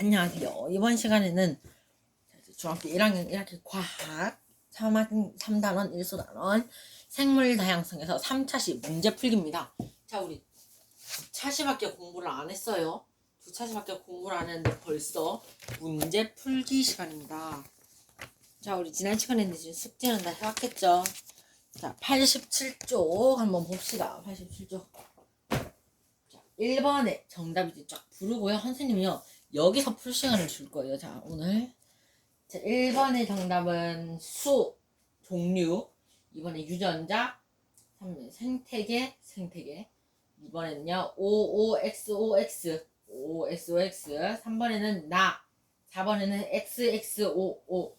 안녕하세요. 이번 시간에는 중학교 1학년 1학기 과학 3학 3단원 1소단원 생물 다양성에서 3차시 문제 풀기입니다. 자, 우리 두 차시밖에 공부를 안 했어요. 두 차시밖에 공부를 안 했는데 벌써 문제 풀기 시간입니다. 자, 우리 지난 시간에는 지금 숙제는 다 해왔겠죠? 자, 87쪽 한번 봅시다. 87쪽. 자, 1번에 정답 이제 쫙 부르고요. 선생님이요. 여기서 풀 시간을 줄 거예요. 자, 오늘. 자, 1번의 정답은 수, 종류. 2번에 유전자. 3번에 생태계, 생태계. 2번에는요, OOXOX, OXOX. 3번에는 나. 4번에는 XXOO.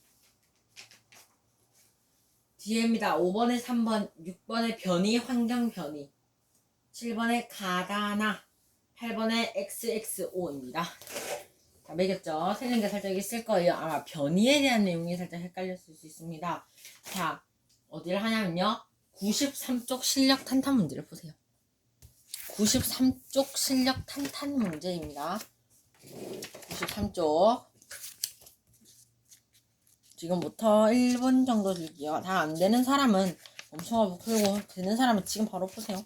뒤에입니다. 5번에 3번, 6번에 변이, 환경 변이. 7번에 가다나. 8번에 XXO입니다. 다 매겼죠? 틀린 게 살짝 있을 거예요. 아마 변이에 대한 내용이 살짝 헷갈렸을 수 있습니다. 자, 어디를 하냐면요. 93쪽 실력 탄탄 문제를 보세요. 93쪽 실력 탄탄 문제입니다. 93쪽. 지금부터 1분 정도 줄게요. 다 안 되는 사람은 멈춰가고 풀고, 되는 사람은 지금 바로 푸세요.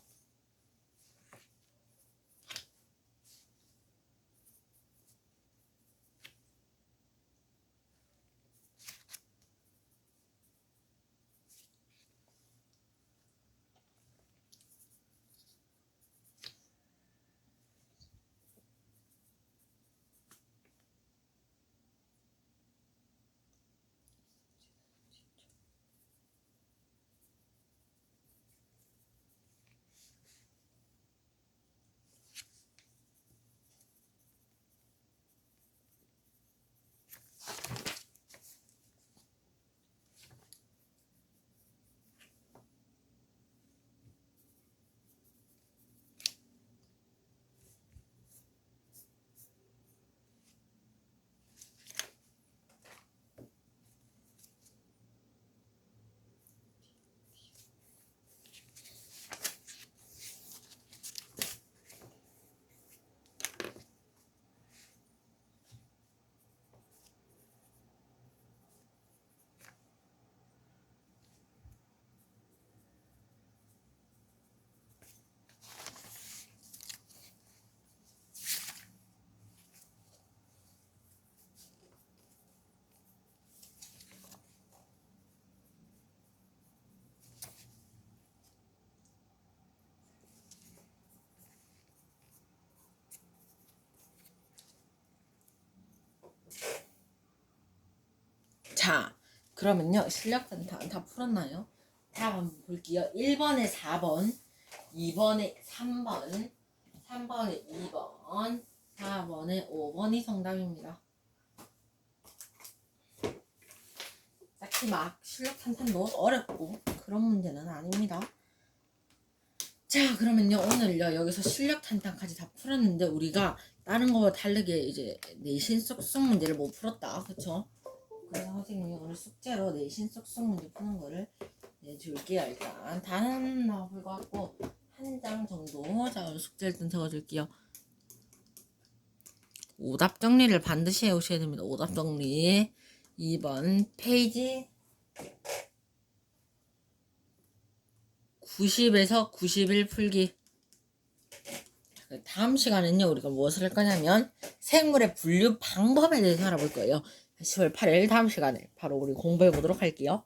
자, 그러면요. 실력 탄탄 다 풀었나요? 다음 한번 볼게요. 1번에 4번, 2번에 3번, 3번에 2번, 4번에 5번이 정답입니다. 딱히 막 실력 탄탄도 어렵고 그런 문제는 아닙니다. 자, 그러면요. 오늘요. 여기서 실력 탄탄까지 다 풀었는데 우리가 다른 거와 다르게 이제 내신 쏙쏙 문제를 못 풀었다. 그쵸? 그래서 선생님이 오늘 숙제로 내신 쏙쏙 문제 푸는 거를 내줄게요. 일단 다는 나올 것 같고 한 장 정도 자 오늘 숙제 일단 적어줄게요. 오답 정리를 반드시 해오셔야 됩니다. 오답 정리 2번 페이지 90에서 91 풀기 다음 시간은요 우리가 무엇을 할 거냐면 생물의 분류 방법에 대해서 알아볼 거예요. 10월 8일 다음 시간에 바로 우리 공부해 보도록 할게요.